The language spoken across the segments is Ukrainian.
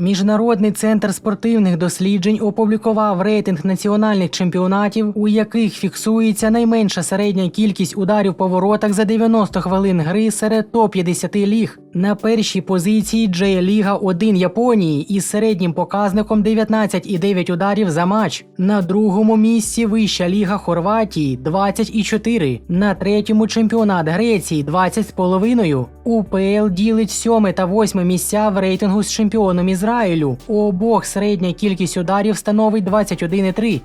Міжнародний центр спортивних досліджень опублікував рейтинг національних чемпіонатів, у яких фіксується найменша середня кількість ударів по воротах за 90 хвилин гри серед топ-50 ліг. На першій позиції Джей Ліга 1 Японії із середнім показником 19,9 ударів за матч. На другому місці вища ліга Хорватії 20,4. На третьому чемпіонат Греції 20,5. УПЛ ділить сьоме та восьме місця в рейтингу з чемпіоном Ізраїлю. У обох середня кількість ударів становить 21,3.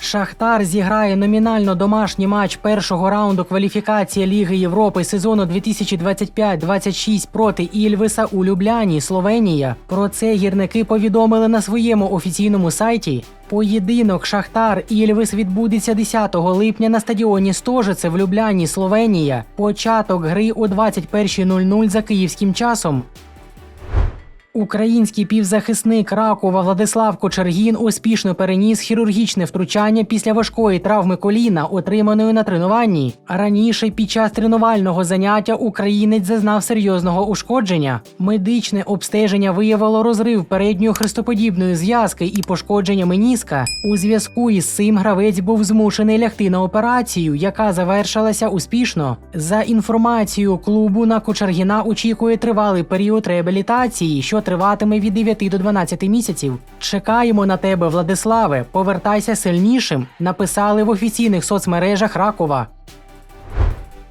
Шахтар зіграє номінально домашній матч першого раунду кваліфікації Ліги Європи сезону 2025-26 проти Ільвеса у Любляні, Словенія. Про це гірники повідомили на своєму офіційному сайті. Поєдинок Шахтар Ільвес відбудеться 10 липня на стадіоні Стожице в Любляні, Словенія. Початок гри о 21.00 за київським часом. Український півзахисник Ракова Владислав Кочергін успішно переніс хірургічне втручання після важкої травми коліна, отриманої на тренуванні. Раніше під час тренувального заняття українець зазнав серйозного ушкодження. Медичне обстеження виявило розрив передньої хрестоподібної зв'язки і пошкодження меніска. У зв'язку із цим гравець був змушений лягти на операцію, яка завершилася успішно. За інформацією клубу на Кочергіна очікує тривалий період реабілітації, що триватиме від 9 до 12 місяців. Чекаємо на тебе, Владиславе. Повертайся сильнішим. Написали в офіційних соцмережах Ракова.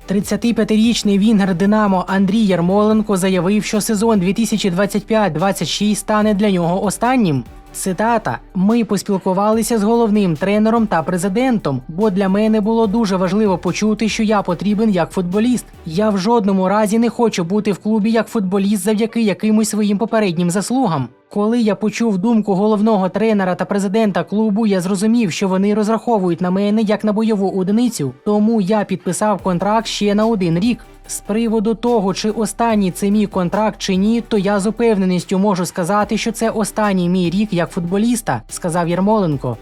35-річний вінгер Динамо Андрій Ярмоленко заявив, що сезон 2025-26 стане для нього останнім. Цитата: Ми поспілкувалися з головним тренером та президентом, бо для мене було дуже важливо почути, що я потрібен як футболіст. Я в жодному разі не хочу бути в клубі як футболіст завдяки якимось своїм попереднім заслугам. Коли я почув думку головного тренера та президента клубу, я зрозумів, що вони розраховують на мене як на бойову одиницю. Тому я підписав контракт ще на один рік. З приводу того, чи останній це мій контракт чи ні, то я з упевненістю можу сказати, що це останній мій рік як футболіста, сказав Єрмоленко.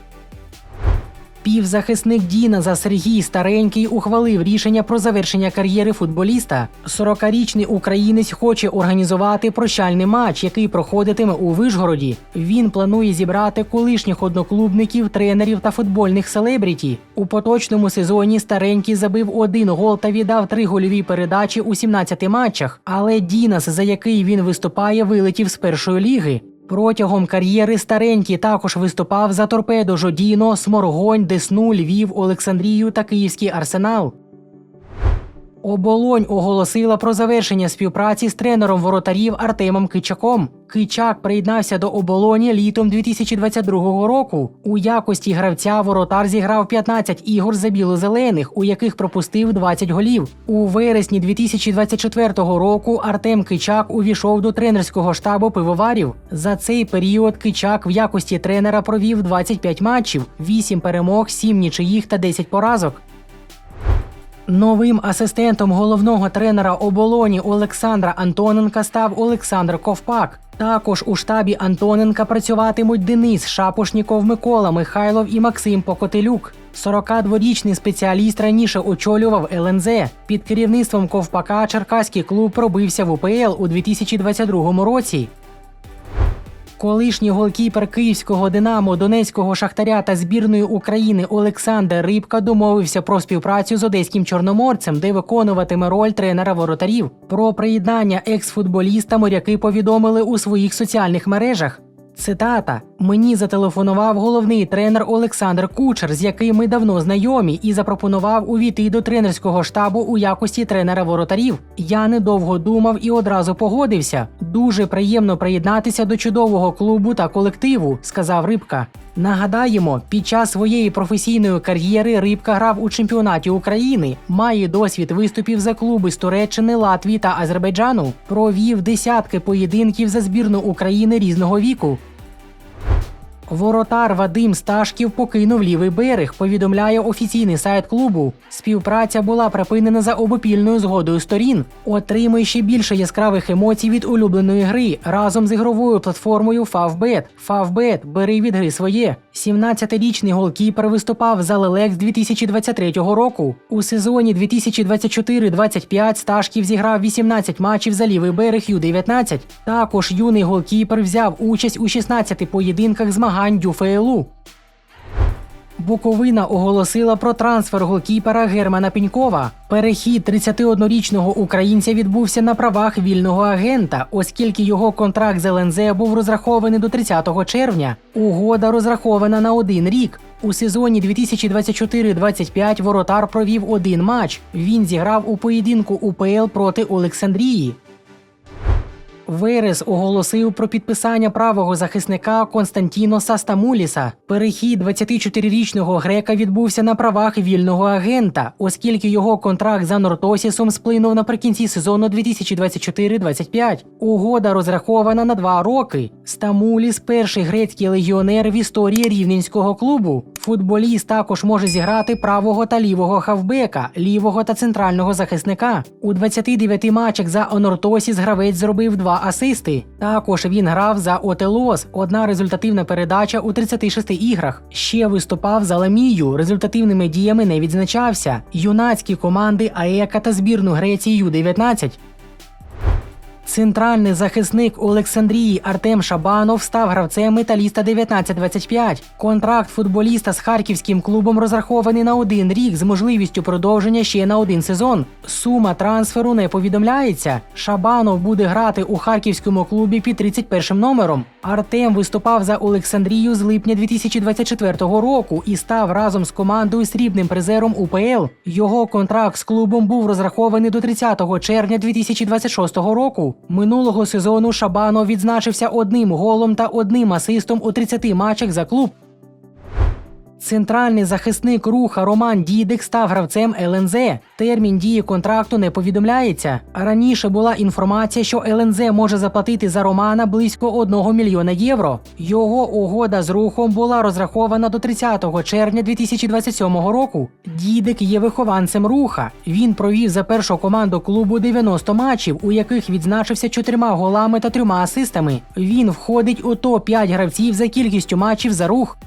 Півзахисник Діназа Сергій Старенький ухвалив рішення про завершення кар'єри футболіста. 40-річний українець хоче організувати прощальний матч, який проходитиме у Вишгороді. Він планує зібрати колишніх одноклубників, тренерів та футбольних селебріті. У поточному сезоні Старенький забив один гол та віддав три гольові передачі у 17 матчах. Але Дінас, за який він виступає, вилетів з першої ліги. Протягом кар'єри старенький також виступав за торпедо Жодіно, Сморгонь, Десну, Львів, Олександрію та Київський арсенал. Оболонь оголосила про завершення співпраці з тренером воротарів Артемом Кичаком. Кичак приєднався до оболоні літом 2022 року. У якості гравця воротар зіграв 15 ігор за білозелених, у яких пропустив 20 голів. У вересні 2024 року Артем Кичак увійшов до тренерського штабу пивоварів. За цей період Кичак в якості тренера провів 25 матчів, 8 перемог, 7 нічиїх та 10 поразок. Новим асистентом головного тренера оболоні Олександра Антоненка став Олександр Ковпак. Також у штабі Антоненка працюватимуть Денис Шапошніков, Микола Михайлов і Максим Покотилюк. 42-річний спеціаліст раніше очолював ЛНЗ. Під керівництвом Ковпака Черкаський клуб пробився в УПЛ у 2022 році. Колишній голкіпер київського Динамо, Донецького Шахтаря та збірної України Олександр Рибка домовився про співпрацю з одеським чорноморцем, де виконуватиме роль тренера воротарів. Про приєднання екс-футболіста моряки повідомили у своїх соціальних мережах. Цитата: Мені зателефонував головний тренер Олександр Кучер, з яким ми давно знайомі, і запропонував увійти до тренерського штабу у якості тренера воротарів. Я недовго думав і одразу погодився. Дуже приємно приєднатися до чудового клубу та колективу, сказав Рибка. Нагадаємо, під час своєї професійної кар'єри Рибка грав у чемпіонаті України, має досвід виступів за клуби з Туреччини, Латвії та Азербайджану. Провів десятки поєдинків за збірну України різного віку. Воротар Вадим Сташків покинув лівий берег. Повідомляє офіційний сайт клубу. Співпраця була припинена за обопільною згодою сторін. Отримуй ще більше яскравих емоцій від улюбленої гри разом з ігровою платформою Favbet. Favbet, бери від гри своє. 17-річний голкіпер виступав за Лелек з 2023 року. У сезоні 2024-25 Сташків зіграв 18 матчів за лівий берег Ю-19. Також юний голкіпер взяв участь у 16 поєдинках змагань ДЮФЛУ. Буковина оголосила про трансфер голкіпера Германа Пінькова. Перехід 31-річного українця відбувся на правах вільного агента, оскільки його контракт з ЛНЗ був розрахований до 30 червня. Угода розрахована на один рік. У сезоні 2024-25 воротар провів один матч. Він зіграв у поєдинку УПЛ проти Олександрії. Верес оголосив про підписання правого захисника Константіноса Стамуліса. Перехід 24-річного грека відбувся на правах вільного агента, оскільки його контракт за Нортосісом сплинув наприкінці сезону 2024-25. Угода розрахована на два роки. Стамуліс перший грецький легіонер в історії рівненського клубу. Футболіст також може зіграти правого та лівого хавбека, лівого та центрального захисника. У 29 матчах за Онортосіс гравець зробив два асисти. Також він грав за Отелос, одна результативна передача у 36 іграх. Ще виступав за Ламію. Результативними діями не відзначався. Юнацькі команди АЕКа та збірну Греції Ю-19. Центральний захисник Олександрії Артем Шабанов став гравцем металіста 1925. Контракт футболіста з харківським клубом розрахований на один рік з можливістю продовження ще на один сезон. Сума трансферу не повідомляється. Шабанов буде грати у харківському клубі під 31 номером. Артем виступав за Олександрію з липня 2024 року і став разом з командою срібним призером УПЛ. Його контракт з клубом був розрахований до 30 червня 2026 року. Минулого сезону Шабано відзначився одним голом та одним асистом у 30 матчах за клуб. Центральний захисник руха Роман Дідик став гравцем ЛНЗ. Термін дії контракту не повідомляється. Раніше була інформація, що ЛНЗ може заплатити за Романа близько 1 мільйона євро. Його угода з рухом була розрахована до 30 червня 2027 року. Дідик є вихованцем руха. Він провів за першу команду клубу 90 матчів, у яких відзначився чотирма голами та трьома асистами. Він входить у топ 5 гравців за кількістю матчів за рух.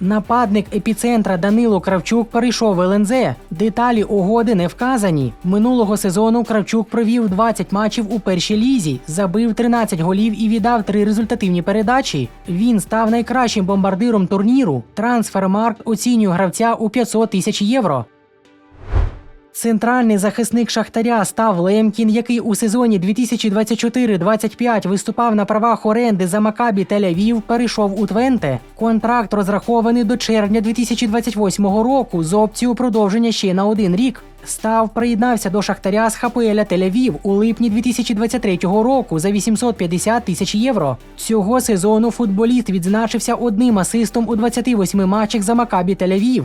Нападник епіцентра Данило Кравчук перейшов ЛНЗ. Деталі угоди не вказані. Минулого сезону Кравчук провів 20 матчів у першій лізі, забив 13 голів і віддав три результативні передачі. Він став найкращим бомбардиром турніру. Трансфермаркт оцінює гравця у 500 тисяч євро. Центральний захисник Шахтаря став Лемкін, який у сезоні 2024-25 виступав на правах оренди за Макабі Тель-Авів, перейшов у Твенте. Контракт розрахований до червня 2028 року з опцією продовження ще на один рік. Став приєднався до Шахтаря з Хапеля Тель-Авів у липні 2023 року за 850 тисяч євро. Цього сезону футболіст відзначився одним асистом у 28 матчах за Макабі Тель-Авів.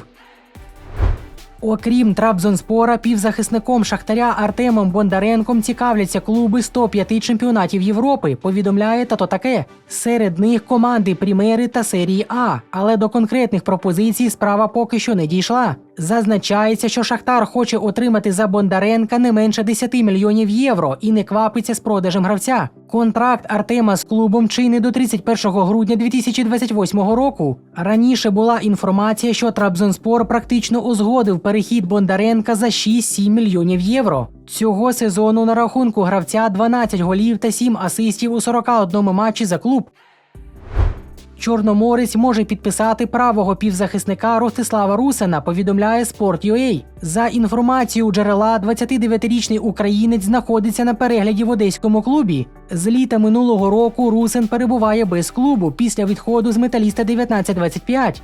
Окрім Трабзонспора, півзахисником Шахтаря Артемом Бондаренком цікавляться клуби з топ-5 чемпіонатів Європи, повідомляє тато таке. Серед них команди Прімери та серії А, але до конкретних пропозицій справа поки що не дійшла. Зазначається, що Шахтар хоче отримати за Бондаренка не менше 10 мільйонів євро і не квапиться з продажем гравця. Контракт Артема з клубом чинний до 31 грудня 2028 року. Раніше була інформація, що Трабзонспор практично узгодив перехід Бондаренка за 6-7 мільйонів євро. Цього сезону на рахунку гравця 12 голів та 7 асистів у 41 матчі за клуб. Чорноморець може підписати правого півзахисника Ростислава Русина, повідомляє Sport.ua. За інформацією джерела, 29-річний українець знаходиться на перегляді в одеському клубі. З літа минулого року Русин перебуває без клубу після відходу з металіста 1925.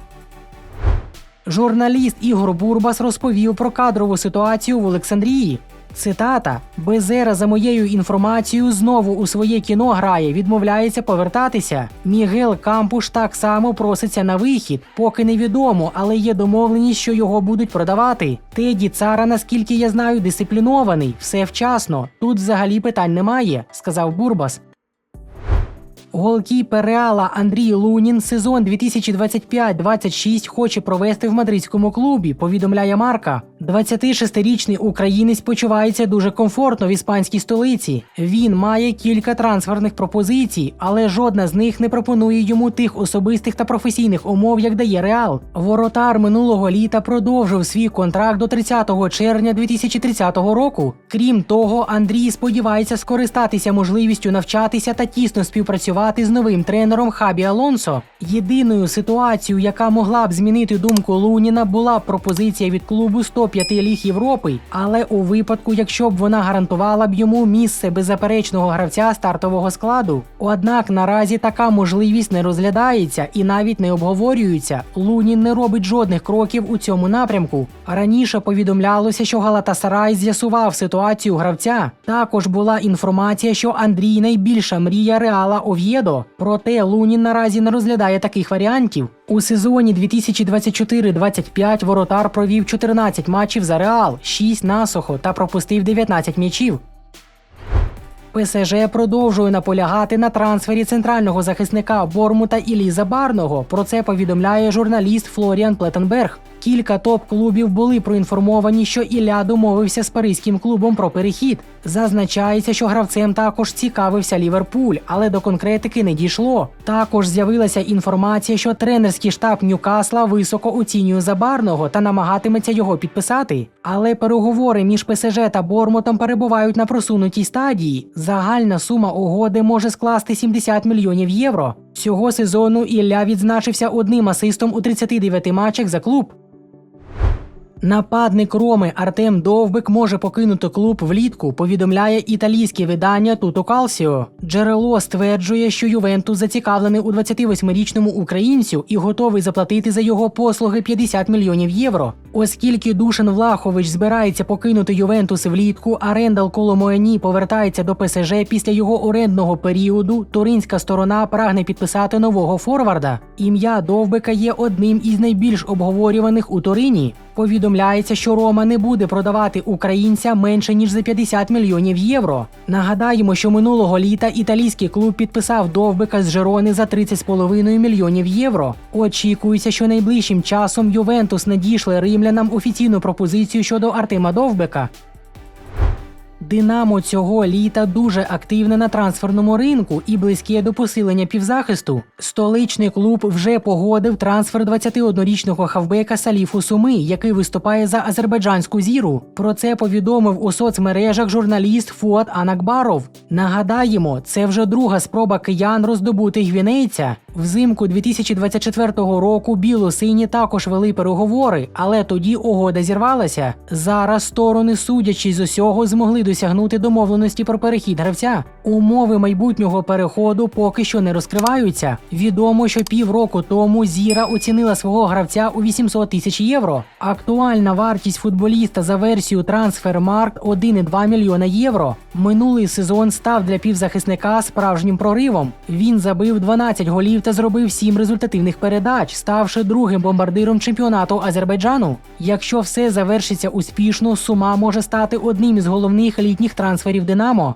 Журналіст Ігор Бурбас розповів про кадрову ситуацію в Олександрії. Цитата: Безера, за моєю інформацією, знову у своє кіно грає, відмовляється повертатися. Мігел Кампуш так само проситься на вихід, поки невідомо, але є домовленість, що його будуть продавати. Теді цара, наскільки я знаю, дисциплінований, все вчасно. Тут взагалі питань немає, сказав Бурбас. Голкіпер Реала Андрій Лунін сезон 2025-26 хоче провести в мадридському клубі. Повідомляє Марка. 26-річний українець почувається дуже комфортно в іспанській столиці. Він має кілька трансферних пропозицій, але жодна з них не пропонує йому тих особистих та професійних умов, як дає Реал. Воротар минулого літа продовжив свій контракт до 30 червня 2030 року. Крім того, Андрій сподівається скористатися можливістю навчатися та тісно співпрацювати з новим тренером Хабі Алонсо. Єдиною ситуацією, яка могла б змінити думку Луніна, була пропозиція від клубу 105 ліг Європи, але у випадку, якщо б вона гарантувала б йому місце беззаперечного гравця стартового складу. Однак наразі така можливість не розглядається і навіть не обговорюється. Лунін не робить жодних кроків у цьому напрямку. Раніше повідомлялося, що Галатасарай з'ясував ситуацію гравця. Також була інформація, що Андрій найбільша мрія Реала Ов'єдо. Проте Лунін наразі не розглядає таких варіантів. У сезоні 2024-25 воротар провів 14 матчів за Реал, 6 насухо та пропустив 19 м'ячів. ПСЖ продовжує наполягати на трансфері центрального захисника Бормута Іліза Барного. Про це повідомляє журналіст Флоріан Плетенберг. Кілька топ-клубів були проінформовані, що Ілля домовився з паризьким клубом про перехід. Зазначається, що гравцем також цікавився Ліверпуль, але до конкретики не дійшло. Також з'явилася інформація, що тренерський штаб Ньюкасла високо оцінює Забарного та намагатиметься його підписати. Але переговори між ПСЖ та Бормутом перебувають на просунутій стадії. Загальна сума угоди може скласти 70 мільйонів євро. Цього сезону Ілля відзначився одним асистом у 39 матчах за клуб. Нападник Роми Артем Довбик може покинути клуб влітку, повідомляє італійське видання Туто Калсіо. Джерело стверджує, що Ювентус зацікавлений у 28-річному українцю і готовий заплатити за його послуги 50 мільйонів євро. Оскільки Душан Влахович збирається покинути Ювентус влітку, а Рендал Коломоені повертається до ПСЖ після його орендного періоду, туринська сторона прагне підписати нового форварда. Ім'я Довбика є одним із найбільш обговорюваних у Торині. Повідомляється, що Рома не буде продавати українця менше ніж за 50 мільйонів євро. Нагадаємо, що минулого літа італійський клуб підписав довбика з Жерони за 30,5 мільйонів євро. Очікується, що найближчим часом Ювентус надійшли римлянам офіційну пропозицію щодо Артема Довбика. Динамо цього літа дуже активне на трансферному ринку і близьке до посилення півзахисту. Столичний клуб вже погодив трансфер 21-річного хавбека Саліфу Суми, який виступає за азербайджанську зіру. Про це повідомив у соцмережах журналіст Фуат Анакбаров. Нагадаємо, це вже друга спроба киян роздобути гвінейця. Взимку 2024 року біло-сині також вели переговори, але тоді угода зірвалася. Зараз сторони, судячи з усього, змогли досягнути домовленості про перехід гравця. Умови майбутнього переходу поки що не розкриваються. Відомо, що півроку тому Зіра оцінила свого гравця у 800 тисяч євро. Актуальна вартість футболіста за версією Transfermarkt 1,2 мільйона євро. Минулий сезон став для півзахисника справжнім проривом. Він забив 12 голів та зробив 7 результативних передач, ставши другим бомбардиром чемпіонату Азербайджану. Якщо все завершиться успішно, сума може стати одним із головних літніх трансферів Динамо.